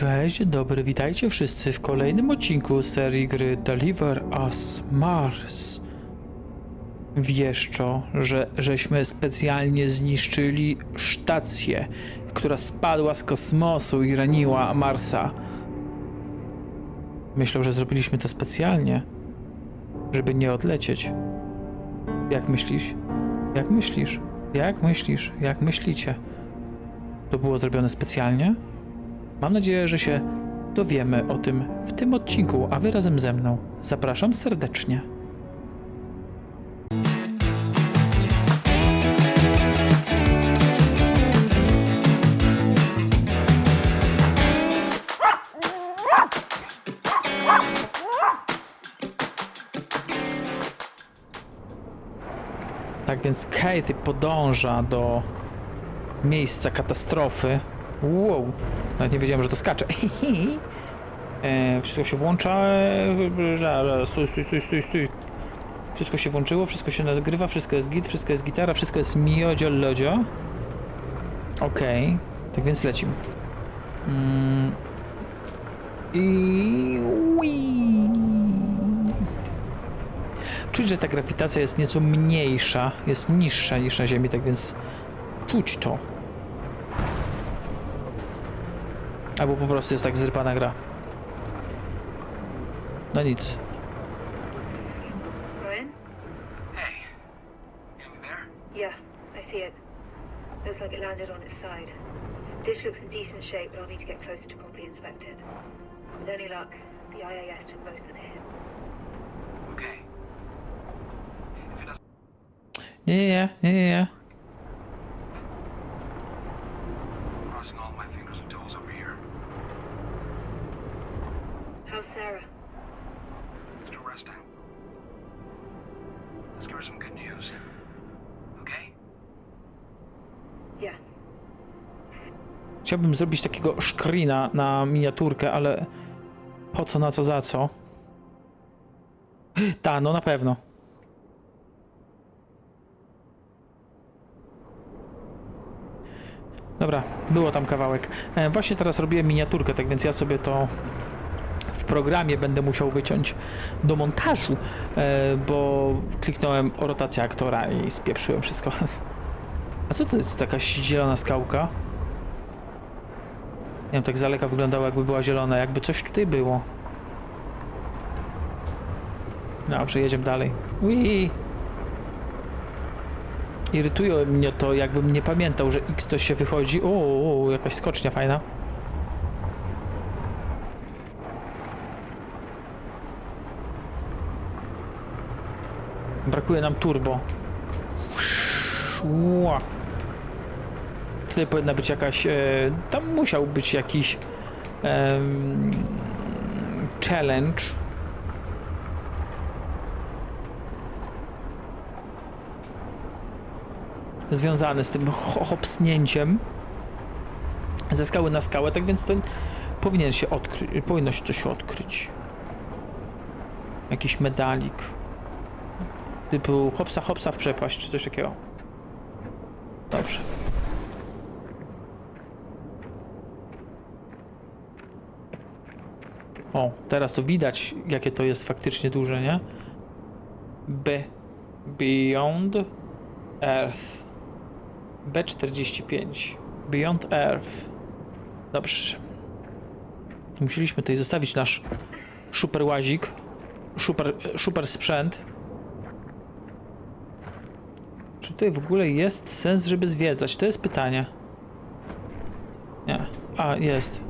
Cześć, dobry, witajcie wszyscy w kolejnym odcinku serii gry Deliver Us Mars. Wieszczo, że żeśmy specjalnie zniszczyli stację, która spadła z kosmosu i raniła Marsa. Myślę, że zrobiliśmy to specjalnie, żeby nie odlecieć. Jak myślisz? Jak myślisz? Jak myślisz? Jak myślicie? To było zrobione specjalnie? Mam nadzieję, że się dowiemy o tym w tym odcinku, a wy razem ze mną. Zapraszam serdecznie. Tak więc Katie podąża do miejsca katastrofy. Wow, nawet nie wiedziałem, że to skacze. e, wszystko się włącza. Stój, stój, stój, stój, stój. Wszystko się włączyło, wszystko się nagrywa, wszystko jest git, wszystko jest gitara, wszystko jest miodzio lodzio. Okej, tak więc lecimy. Mm. I... Ui. Czuć, że ta grawitacja jest nieco mniejsza, jest niższa niż na Ziemi, tak więc czuć to. Albo po prostu jest tak zrypana gra. No nic. Ryan? Hey, you there? Yeah, I see it. Looks like it landed on its side. Dish looks in decent shape, but I'll need to get closer to properly inspect it. With any luck, the IAS took most of the hit. Okay. Nie, nie, nie, nie. Sarah? Still resting. Let's give her some good news. Okay? Yeah. Chciałbym zrobić takiego screena na miniaturkę, ale po co, na co, za co? Ta, no na pewno. Dobra, było tam kawałek. E, właśnie teraz robiłem miniaturkę, tak więc ja sobie to w programie będę musiał wyciąć do montażu, e, bo kliknąłem o rotację aktora i spieprzyłem wszystko. A co to jest taka zielona skałka? Nie wiem, tak z daleka wyglądało jakby była zielona, jakby coś tutaj było. Dobrze, jedziemy dalej. Ui. Irytuje mnie to, jakbym nie pamiętał, że X to się wychodzi. O, jakaś skocznia fajna. Brakuje nam turbo. Ła. Tutaj powinna być jakaś. E, tam musiał być jakiś. em, challenge. Związany z tym ho- hopsnięciem ze skały na skałę, tak więc to powinien się odkryć. Powinno się coś odkryć. Jakiś medalik. Typu hopsa hopsa w przepaść, czy coś takiego. Dobrze. O, teraz to widać, jakie to jest faktycznie duże, nie? B. Beyond Earth. B45. Beyond Earth. Dobrze. Musieliśmy tutaj zostawić nasz super łazik. Super, super sprzęt. Czy tutaj w ogóle jest sens, żeby zwiedzać? To jest pytanie. Nie. A, jest.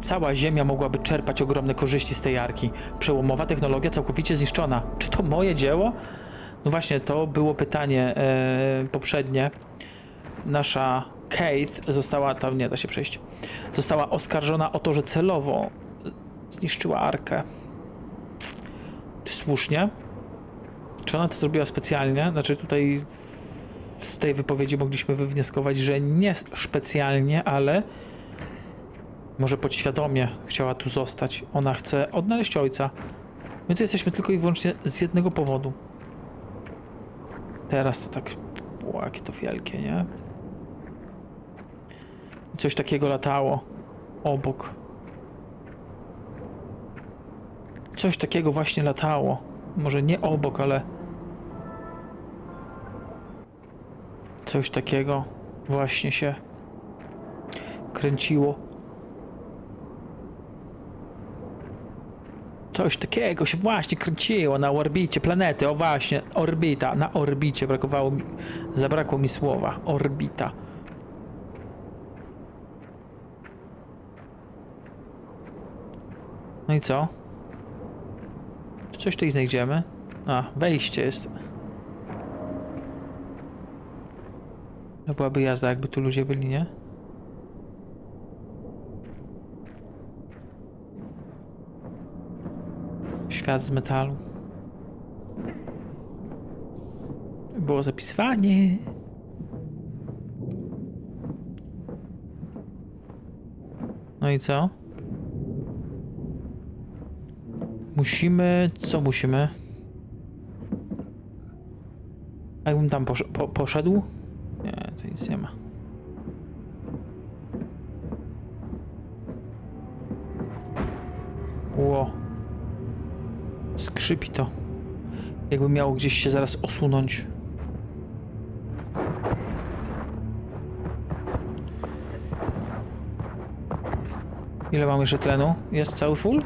Cała Ziemia mogłaby czerpać ogromne korzyści z tej arki. Przełomowa technologia całkowicie zniszczona. Czy to moje dzieło? No właśnie, to było pytanie e, poprzednie. Nasza Kate została, tam nie da się przejść, została oskarżona o to, że celowo zniszczyła arkę. Czy słusznie? Czy ona to zrobiła specjalnie? Znaczy tutaj z tej wypowiedzi mogliśmy wywnioskować, że nie specjalnie, ale może podświadomie chciała tu zostać. Ona chce odnaleźć ojca. My tu jesteśmy tylko i wyłącznie z jednego powodu. Teraz to tak... Było, jakie to wielkie, nie? Coś takiego latało obok. Coś takiego właśnie latało. Może nie obok, ale... Coś takiego właśnie się kręciło. Coś takiego się właśnie kręciło na orbicie planety. O właśnie, orbita. Na orbicie brakowało mi, zabrakło mi słowa. Orbita. No i co? Coś tutaj znajdziemy? A, wejście jest. No byłaby jazda, jakby tu ludzie byli, nie? Świat z metalu. Było zapisywanie. No i co? Musimy. Co musimy? A jakbym tam posz po poszedł? Nie, to nic nie ma. Ło. Skrzypi to. Jakby miało gdzieś się zaraz osunąć. Ile mam jeszcze tlenu? Jest cały full?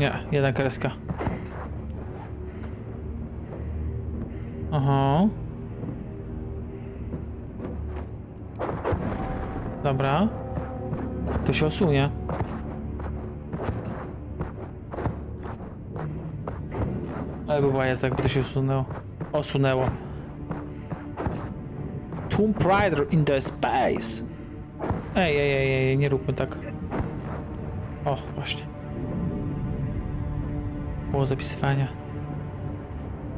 Nie, jedna kreska. Aha. Dobra. To się osunie. Ale by była jazda, jakby to się osunęło. Osunęło. Tomb Raider in the space. Ej, ej, ej, ej, nie róbmy tak. O, właśnie. Było zapisywania.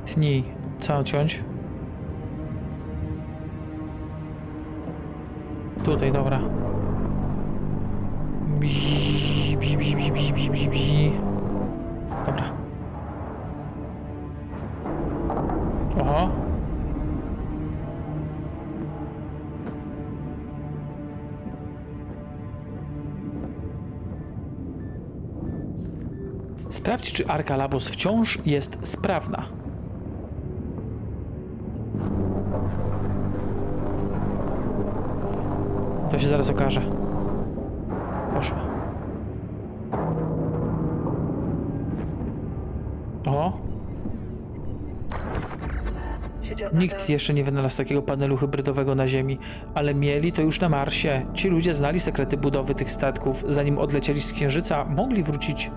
Tnij. Co ciąć? Tutaj, dobra. Bzi, bzi, bzi, bzi, bzi, bzi, bzi, Sprawdź, czy Arka Labos wciąż jest sprawna. To się zaraz okaże. Poszło. O, nikt jeszcze nie wynalazł takiego panelu hybrydowego na Ziemi, ale mieli to już na Marsie. Ci ludzie znali sekrety budowy tych statków, zanim odlecieli z Księżyca, mogli wrócić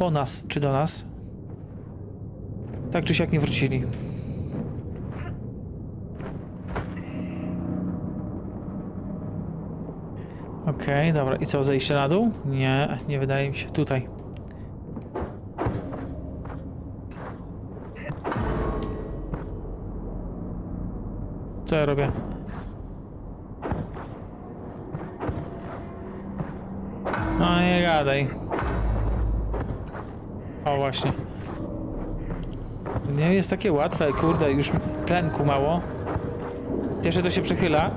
po nas czy do nas. Tak czy siak nie wrócili. Okej, dobra. I co, zejście na dół? Nie, nie wydaje mi się. Tutaj. Co ja robię? No nie gadaj. O właśnie. Nie jest takie łatwe, kurde, już tlenku mało. Jeszcze to się przechyla.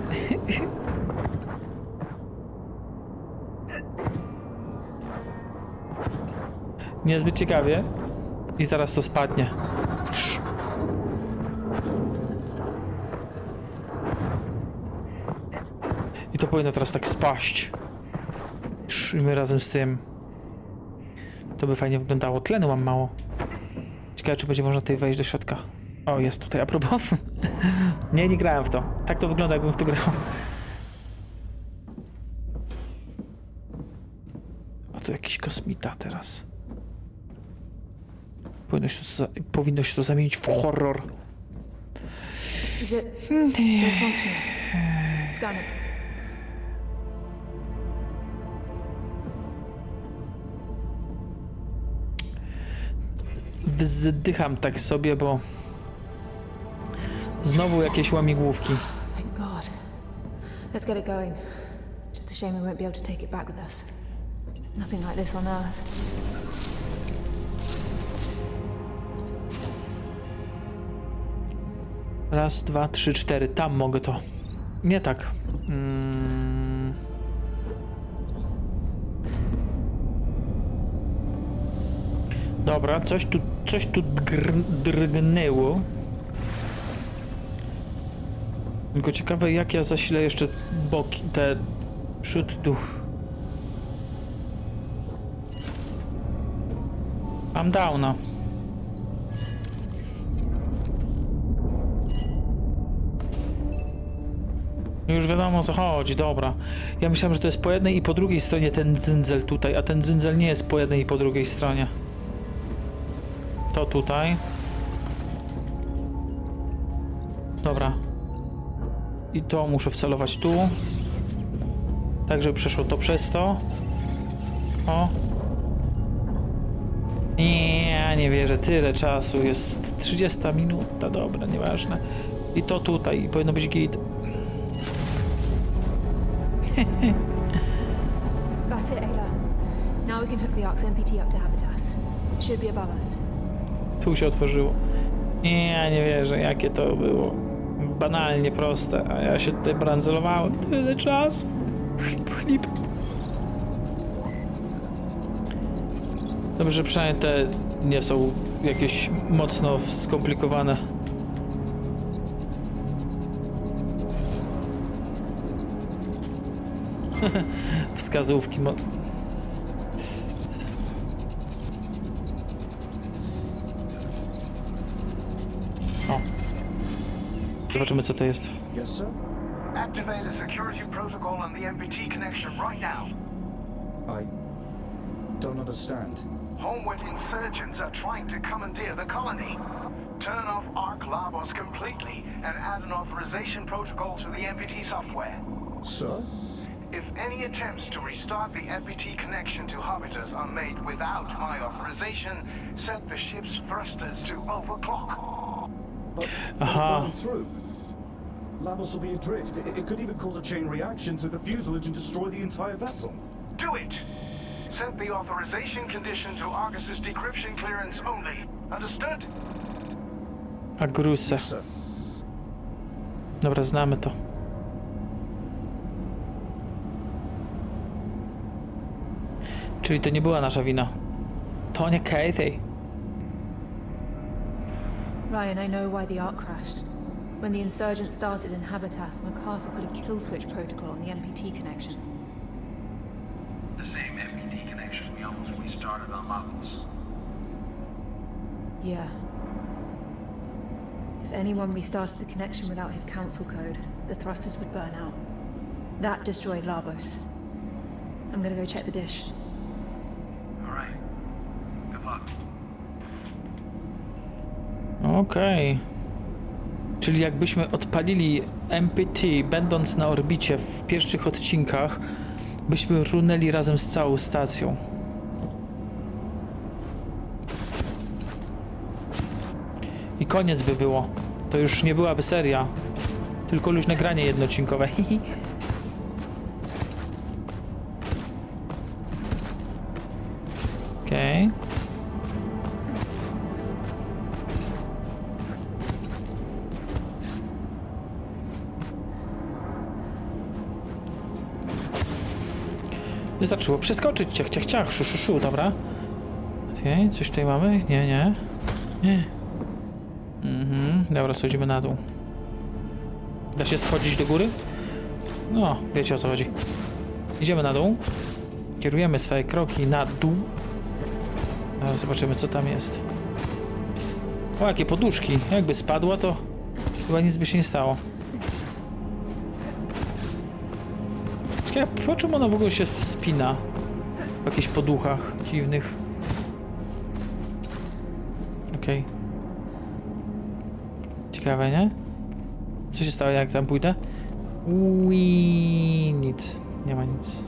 Niezbyt ciekawie. I zaraz to spadnie. I to powinno teraz tak spaść. I my razem z tym. To by fajnie wyglądało. Tlenu mam mało. Ciekawe, czy będzie można tutaj wejść do środka. O, jest tutaj, a nie, nie grałem w to. Tak to wygląda, jakbym w to grał. A to jakiś kosmita teraz. Powinno się to, powinno się to zamienić w horror. Is it functioning? Scan Wzdycham tak sobie, bo znowu jakieś łamigłówki. Thank God. Let's get it going. Just a shame we won't be able to take it back with us. Nothing like this on Earth. Raz, dwa, trzy, cztery. Tam mogę to. Nie tak. Mm. Dobra, coś tu, coś tu dgr- drgnęło. Tylko ciekawe, jak ja zasilę jeszcze boki, te przód, dół. Mam downa. Już wiadomo o co chodzi, dobra. Ja myślałem, że to jest po jednej i po drugiej stronie ten dzyndzel tutaj, a ten dzyndzel nie jest po jednej i po drugiej stronie. To tutaj. Dobra. I to muszę wcelować tu. Tak, żeby przeszło to przez to. O. Nie, nie wierzę, tyle czasu. Jest 30 minuta, dobra, nieważne. I to tutaj, powinno być git. That's it, Ayla. Now we can hook the Ark's MPT up to Habitas. It should be above us. Tu się otworzyło. Nie, ja nie wierzę, jakie to było banalnie proste, a ja się tutaj brandzolowałem tyle czasu. Chlip, chlip. Dobrze, przynajmniej te nie są jakieś mocno skomplikowane. Wskazówki. Zobaczymy co to jest. Yes, sir? Activate a security protocol on the MPT connection right now. I don't understand. Homeward insurgents are trying to commandeer the colony. Turn off Arc Labos completely and add an authorization protocol to the MPT software. Sir? If any attempts to restart the MPT connection to Hobbitus are made without my authorization, set the ship's thrusters to overclock. But Aha. going through. Lavos will be adrift. It, it could even cause a chain reaction to the fuselage and destroy the entire vessel. Do it! Set the authorization condition to Argus's decryption clearance only. Understood? Agruse. Sir. Dobra, znamy to. Czyli to nie była nasza wina. To nie Kathy. Ryan, I know why the Ark crashed. When the insurgents started in Habitas, MacArthur put a kill switch protocol on the MPT connection. The same MPT connection we almost restarted on Lavos. Yeah. If anyone restarted the connection without his council code, the thrusters would burn out. That destroyed Labos. I'm gonna go check the dish. Alright. Good luck. Okej. Czyli jakbyśmy odpalili MPT, będąc na orbicie w pierwszych odcinkach, byśmy runęli razem z całą stacją. I koniec by było. To już nie byłaby seria, tylko luźne granie jednoodcinkowe. Okej. Wystarczyło przeskoczyć, ciach, ciach, ciach, szu, szu, szu, dobra. Okej, coś tutaj mamy? Nie, nie. Nie. Mhm, dobra, schodzimy na dół. Da się schodzić do góry? No, wiecie o co chodzi. Idziemy na dół. Kierujemy swoje kroki na dół. Zobaczymy, co tam jest. O, jakie poduszki. Jakby spadła, to chyba nic by się nie stało. Ciekawe, po czym ona w ogóle się wspina? W jakichś poduchach dziwnych. Okej. Ciekawe, nie? Co się stało, jak tam pójdę? Ui, nic. Nie ma nic.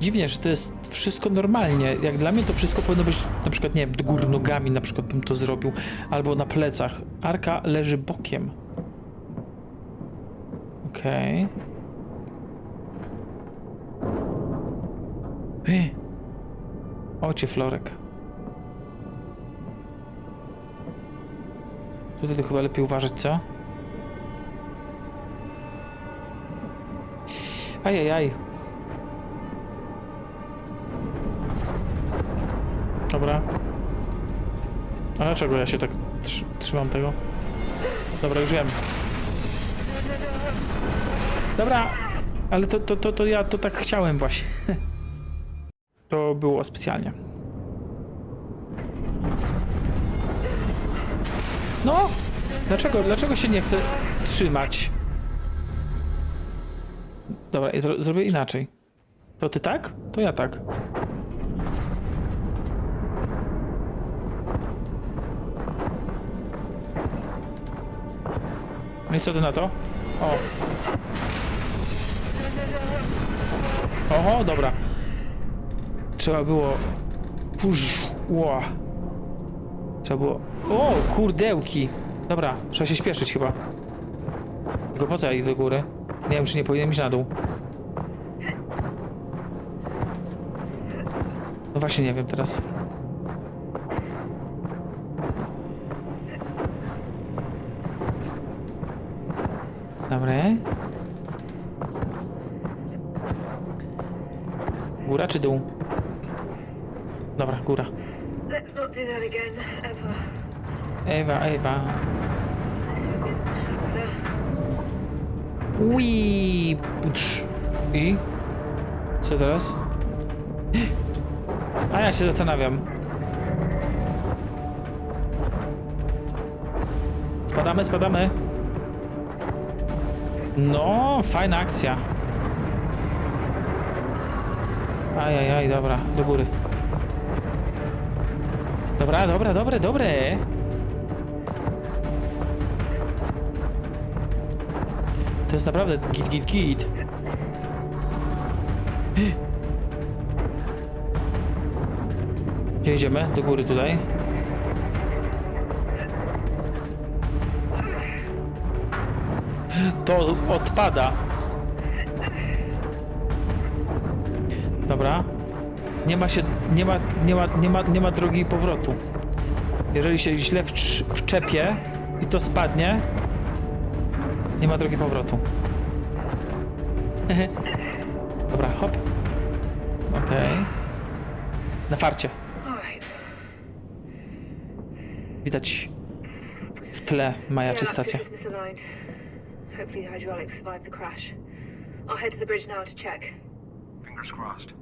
Dziwnie, że to jest wszystko normalnie. Jak dla mnie to wszystko powinno być, na przykład, nie wiem, do góry nogami na przykład bym to zrobił, albo na plecach. Arka leży bokiem. Okej. Ej. Ocie Florek. Tutaj to chyba lepiej uważać, co? Ajajaj. Dobra. A dlaczego ja się tak trzy- trzymam tego? Dobra, już wiem. Dobra, ale to, to, to, to ja to tak chciałem właśnie. To było specjalnie. No! Dlaczego, dlaczego się nie chce trzymać? Dobra, zrobię inaczej. To ty tak? To ja tak. No i co ty na to? O. Oho, dobra. Trzeba było... Pusz, ła. Trzeba było... O, kurdełki. Dobra, trzeba się śpieszyć chyba. Tylko po co ja idę do góry? Nie wiem, czy nie powinienem iść na dół. No właśnie nie wiem teraz. Dobre. Góra czy dół? Dobra, góra. Let's not do that again, ever. Ewa, Ewa. This room isn't any better. Ui, putrz. I? Co teraz? A ja się zastanawiam. Spadamy, spadamy. No, fajna akcja. Ajajaj, dobra, do góry. Dobra, dobra, dobre, dobre. To jest naprawdę git, git, git. Gdzie idziemy? Do góry tutaj. To odpada. Dobra. Nie ma się, nie ma, nie ma, nie ma, nie ma drogi powrotu. Jeżeli się źle wcz- wczepie i to spadnie, nie ma drogi powrotu. Dobra, hop. Okej. Na farcie. Widać w tle majaczy stacja. Hopefully the hydraulics survived the crash. I'll head to the bridge now to check. Fingers crossed.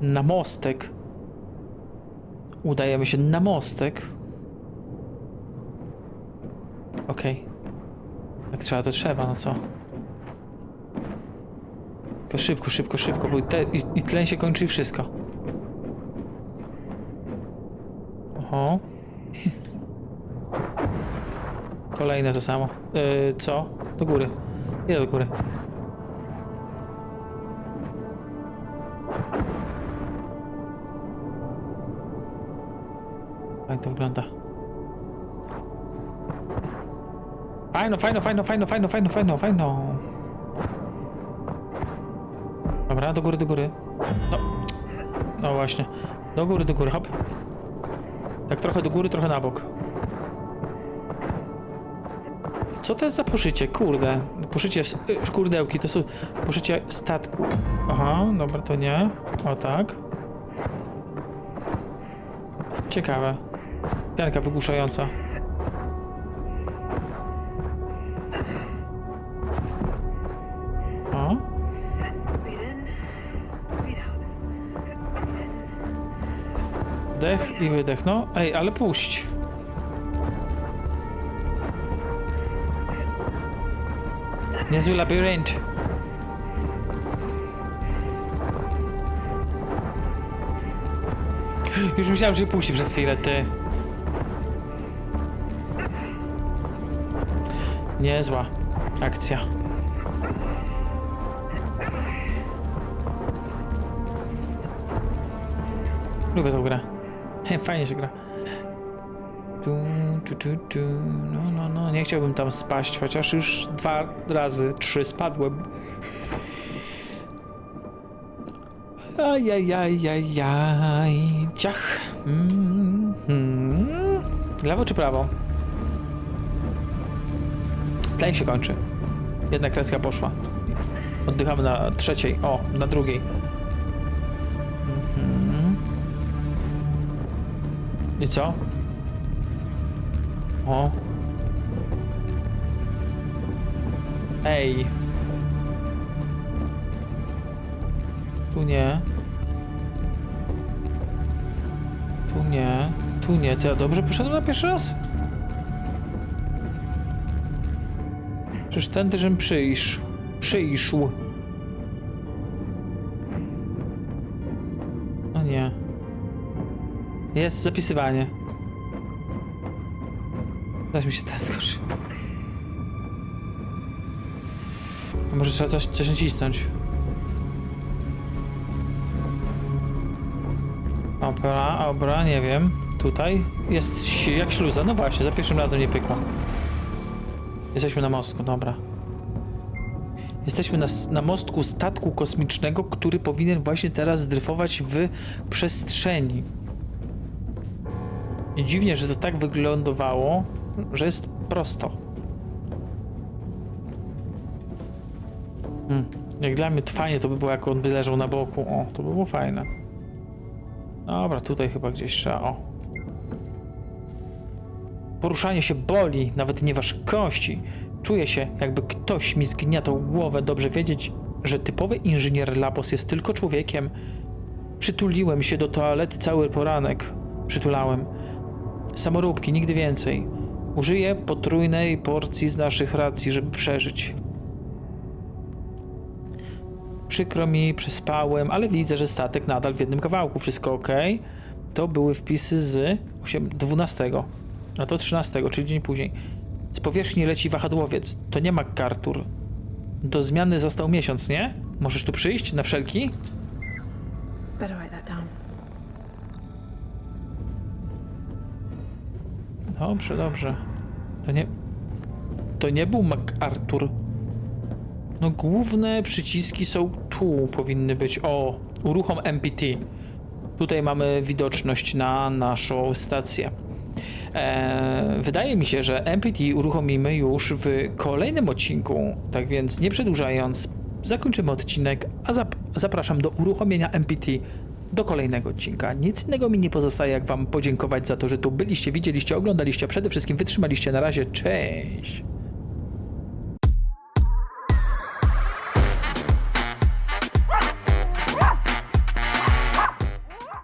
Na mostek. Udajemy się na mostek. Okej. Jak trzeba, to trzeba, no co? Tylko szybko, szybko, szybko, bo i, te, i, i tlen się kończy i wszystko. Oho. Kolejne to samo. Yy, co? Do góry. Idę do góry. Jak to wygląda? Fajno, fajno, fajno, fajno, fajno, fajno, fajno, fajno. Dobra, do góry, do góry. No. No właśnie. Do góry, do góry, hop. Tak trochę do góry, trochę na bok. Co to jest za poszycie? Kurde. Poszycie y, kurdełki, to są poszycie statku. Aha, dobra, to nie. O tak. Ciekawe. Pianka wygłuszająca. O, wdech i wydech. No, ej, ale puść. Niezły labirynt. Już myślałem, że puści przez chwilę, ty. Niezła akcja. Lubię tą grę. Fajnie się gra. Tu, tu, tu, tu. No, no, no. Nie chciałbym tam spaść, chociaż już dwa razy, trzy spadłem. Ajajajajaj. Ciach. Mm, mm. Lewo czy prawo? Tlen się kończy. Jedna kreska poszła. Oddychamy na trzeciej. O, na drugiej. Mhm. I co? O. Ej. Tu nie. Tu nie. Tu nie. To ja dobrze poszedłem na pierwszy raz? Przecież tędy, żem przyjść. Przyjszł. No nie. Jest zapisywanie. Zaś mi się ten skoczy. Może trzeba coś, coś nacisnąć. Dobra, dobra, nie wiem. Tutaj jest jak śluza. No właśnie, za pierwszym razem nie pykła. Jesteśmy na mostku, dobra. Jesteśmy na, na mostku statku kosmicznego, który powinien właśnie teraz dryfować w przestrzeni. I dziwnie, że to tak wyglądało, że jest prosto. Hmm. Jak dla mnie to fajnie to by było, jak on by leżał na boku. O, to by było fajne. Dobra, tutaj chyba gdzieś trzeba. O. Poruszanie się boli, nawet nie wasz kości. Czuję się, jakby ktoś mi zgniatał głowę. Dobrze wiedzieć, że typowy inżynier Labos jest tylko człowiekiem. Przytuliłem się do toalety cały poranek. Przytulałem. Samoróbki, nigdy więcej. Użyję potrójnej porcji z naszych racji, żeby przeżyć. Przykro mi, przespałem, ale widzę, że statek nadal w jednym kawałku. Wszystko ok. To były wpisy z 8, 12, a to 13, czyli dzień później. Z powierzchni leci wahadłowiec. To nie MacArthur. Do zmiany został miesiąc, nie? Możesz tu przyjść na wszelki? Better write that down. Dobrze, dobrze. To nie. To nie był MacArthur. No, główne przyciski są tu, powinny być. O, uruchom MPT. Tutaj mamy widoczność na naszą stację. Eee, wydaje mi się, że MPT uruchomimy już w kolejnym odcinku. Tak więc, nie przedłużając, zakończymy odcinek, a zap zapraszam do uruchomienia MPT do kolejnego odcinka. Nic innego mi nie pozostaje, jak Wam podziękować za to, że tu byliście, widzieliście, oglądaliście, a przede wszystkim wytrzymaliście. Na razie, cześć!